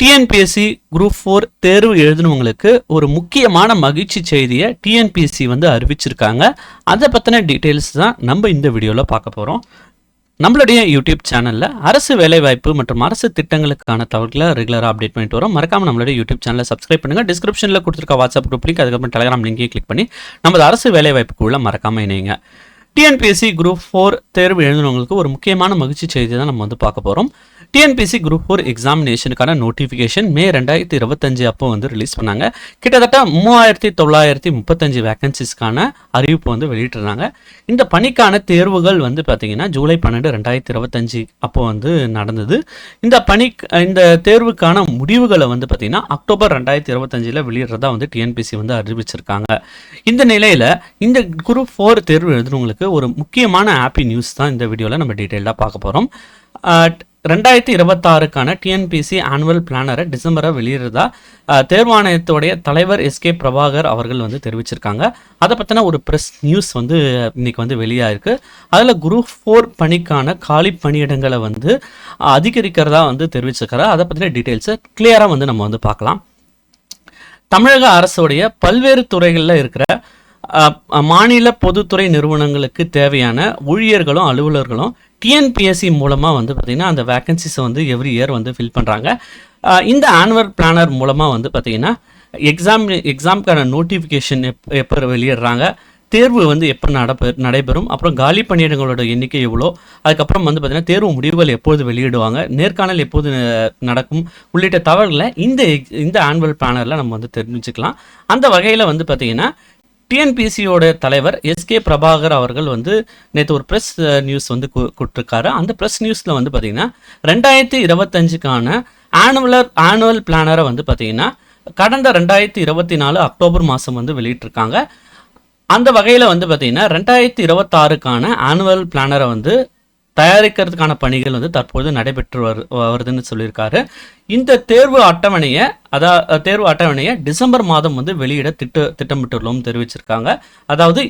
TNPSC group four தேர்வு எழுதினவங்களுக்கு ஒரு முக்கியமான மகிழ்ச்சி செய்தியை டிஎன்பிஎஸ்சி வந்து அறிவிச்சிருக்காங்க. அதை பற்றின டீட்டெயில்ஸ் தான் நம்ம இந்த வீடியோவில் பார்க்க போகிறோம் நம்மளுடைய யூடியூப் சேனலில் அரசு வேலைவாய்ப்பு மற்றும் அரசு திட்டங்களுக்கான தகவல்களை ரெகுலராக அப்டேட் பண்ணிட்டு வரோம். மறக்காம நம்மளுடைய யூடியூப் சேனலை சப்ஸ்கிரைப் பண்ணுங்கள் டிஸ்கிரிப்ஷனில் கொடுத்துருக்க வாட்ஸ்அப் குரூப் லிங்க் அதுக்கப்புறம் டெலகிராம் லிங்கையும் கிளிக் பண்ணி நமது அரசு வேலைவாய்ப்புக்குள்ளே மறக்காமல் இணைங்க. டிஎன்பிஎஸ்சி குரூப் ஃபோர் தேர்வு எழுதினவங்களுக்கு ஒரு முக்கியமான மகிழ்ச்சி செய்தி தான் நம்ம வந்து பார்க்க போகிறோம் டிஎன்பிசி குரூப் ஃபோர் எக்ஸாமினேஷனுக்கான நோட்டிஃபிகேஷன் மே ரெண்டாயிரத்தி இருபத்தஞ்சு அப்போ வந்து ரிலீஸ் பண்ணாங்க. கிட்டத்தட்ட மூவாயிரத்தி தொள்ளாயிரத்தி முப்பத்தஞ்சு வேகன்சிஸ்க்கான அறிவிப்பு வந்து வெளியிட்டிருந்தாங்க. இந்த பணிக்கான தேர்வுகள் வந்து பார்த்தீங்கன்னா ஜூலை பன்னெண்டு ரெண்டாயிரத்தி இருபத்தஞ்சு அப்போ வந்து நடந்தது. இந்த பணி இந்த தேர்வுக்கான முடிவுகளை வந்து பார்த்தீங்கன்னா அக்டோபர் ரெண்டாயிரத்தி இருபத்தஞ்சில் வெளியிடுறதா வந்து டிஎன்பிசி வந்து அறிவிச்சிருக்காங்க. இந்த நிலையில் இந்த குரூப் ஃபோர் தேர்வு எழுதுறவங்களுக்கு ஒரு முக்கியமான ஹாப்பி நியூஸ் தான் இந்த வீடியோவில் நம்ம டீட்டெயிலாக பார்க்க போகிறோம் ரெண்டாயிரத்தி இருபத்தாறுக்கான டிஎன்பிசி ஆனுவல் பிளானரை டிசம்பரை வெளியிடுறதா தேர்வாணையத்துடைய தலைவர் எஸ்கே பிரபாகர் அவர்கள் வந்து தெரிவிச்சிருக்காங்க. அதை பற்றின ஒரு ப்ரெஸ் நியூஸ் வந்து இன்னைக்கு வந்து வெளியாயிருக்கு. அதில் குரூப் ஃபோர் பணிக்கான காலி பணியிடங்களை வந்து அதிகரிக்கிறதா வந்து தெரிவிச்சிருக்கிறார் அதை பற்றின டீட்டெயில்ஸை கிளியராக வந்து நம்ம வந்து பார்க்கலாம். தமிழக அரசுடைய பல்வேறு துறைகளில் இருக்கிற மாநில பொதுத்துறை நிறுவனங்களுக்கு தேவையான ஊழியர்களும் அலுவலர்களும் டிஎன்பிஎஸ்சி மூலமாக வந்து பார்த்திங்கன்னா அந்த வேக்கன்சிஸை வந்து எவ்ரி இயர் வந்து ஃபில் பண்ணுறாங்க இந்த ஆனுவல் பிளானர் மூலமாக வந்து பார்த்திங்கன்னா எக்ஸாம் எக்ஸாம்க்கான நோட்டிஃபிகேஷன் எப் எப்போ வெளியிடுறாங்க தேர்வு வந்து எப்போ நடப்ப நடைபெறும் அப்புறம் காலி பணியிடங்களோட எண்ணிக்கை எவ்வளோ அதுக்கப்புறம் வந்து பார்த்திங்கன்னா தேர்வு முடிவுகள் எப்போது வெளியிடுவாங்க நேர்காணல் எப்போது நடக்கும் உள்ளிட்ட தகவல்களை இந்த இந்த ஆனுவல் பிளானரில் நம்ம வந்து தெரிஞ்சுக்கலாம். அந்த வகையில் வந்து பார்த்திங்கன்னா டிஎன்பிசியோட தலைவர் எஸ்கே பிரபாகர் அவர்கள் வந்து நேற்று ஒரு ப்ரெஸ் நியூஸ் வந்து கொடுத்துருக்காரு. அந்த ப்ரெஸ் நியூஸில் வந்து பார்த்திங்கன்னா ரெண்டாயிரத்தி இருபத்தஞ்சுக்கான ஆனுவலர் ஆனுவல் பிளானரை வந்து பார்த்தீங்கன்னா கடந்த ரெண்டாயிரத்தி இருபத்தி நாலு அக்டோபர் மாதம் வந்து வெளியிட்டிருக்காங்க. அந்த வகையில் வந்து பார்த்திங்கன்னா ரெண்டாயிரத்தி இருபத்தாறுக்கான ஆனுவல் பிளானரை வந்து தயாரிக்கிறதுக்கான பணிகள் வந்து தற்போது நடைபெற்று வரு வருதுன்னு சொல்லியிருக்காரு. இந்த தேர்வு அட்டவணையை அதாவது தேர்வு அட்டவணையை டிசம்பர் மாதம் வந்து வெளியிட திட்ட திட்டமிட்டுள்ளோம் தெரிவிச்சிருக்காங்க. அதாவது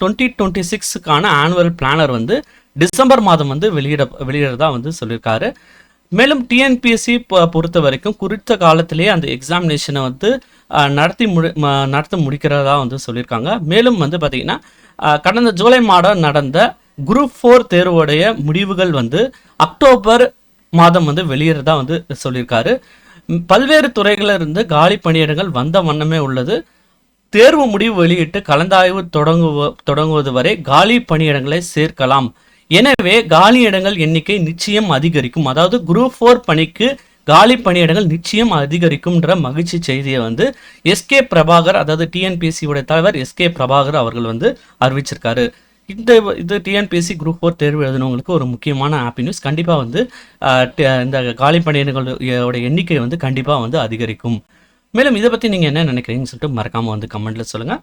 டுவெண்ட்டி டுவெண்ட்டி சிக்ஸுக்கான ஆனுவல் பிளானர் வந்து டிசம்பர் மாதம் வந்து வெளியிட வெளியிடறதா வந்து சொல்லியிருக்காரு. மேலும் டிஎன்பிஎஸ்சி பொறுத்த வரைக்கும் குறித்த காலத்திலேயே அந்த எக்ஸாமினேஷனை வந்து நடத்தி முடி நடத்தி நடத்த முடிக்கிறதா வந்து சொல்லியிருக்காங்க. மேலும் வந்து பார்த்திங்கன்னா கடந்த ஜூலை மாதம் நடந்த குரூப் ஃபோர் தேர்வுடைய முடிவுகள் வந்து அக்டோபர் மாதம் வந்து வெளியிடறதா வந்து சொல்லியிருக்காரு. பல்வேறு துறைகளில் இருந்து காலி பணியிடங்கள் வந்த வண்ணமே உள்ளது. தேர்வு முடிவு வெளியிட்டு கலந்தாய்வு தொடங்குவ தொடங்குவது வரை காலி பணியிடங்களை சேர்க்கலாம். எனவே காலி இடங்கள் எண்ணிக்கை நிச்சயம் அதிகரிக்கும். அதாவது குரூப் ஃபோர் பணிக்கு காலி பணியிடங்கள் நிச்சயம் அதிகரிக்கும்ன்ற மகிழ்ச்சி செய்தியை வந்து எஸ்கே பிரபாகர் அதாவது டிஎன்பிசியுடைய தலைவர் எஸ்கே பிரபாகர் அவர்கள் வந்து அறிவிச்சிருக்காரு. இந்த இது டிஎன்பிஎஸ்சி குரூப் ஃபோர் தேர்வு எழுதினவங்களுக்கு ஒரு முக்கியமான ஹாப்பி நியூஸ் கண்டிப்பாக வந்து இந்த காலி பணியிடங்களோட எண்ணிக்கை வந்து கண்டிப்பாக வந்து அதிகரிக்கும். மேலும் இதை பற்றி நீங்கள் என்ன நினைக்கிறீங்கன்னு சொல்லிட்டு மறக்காமல் வந்து கமெண்ட்டில் சொல்லுங்கள்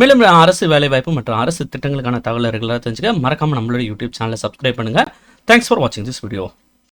மேலும் அரசு வேலைவாய்ப்பு மற்றும் அரசு திட்டங்களுக்கான தகவல் ரெகுலராக தெரிஞ்சுக்க மறக்காமல் நம்மளோட யூடியூப் சேனலை சப்ஸ்கிரைப் பண்ணுங்கள் தேங்க்ஸ் ஃபார் வாட்சிங் திஸ் வீடியோ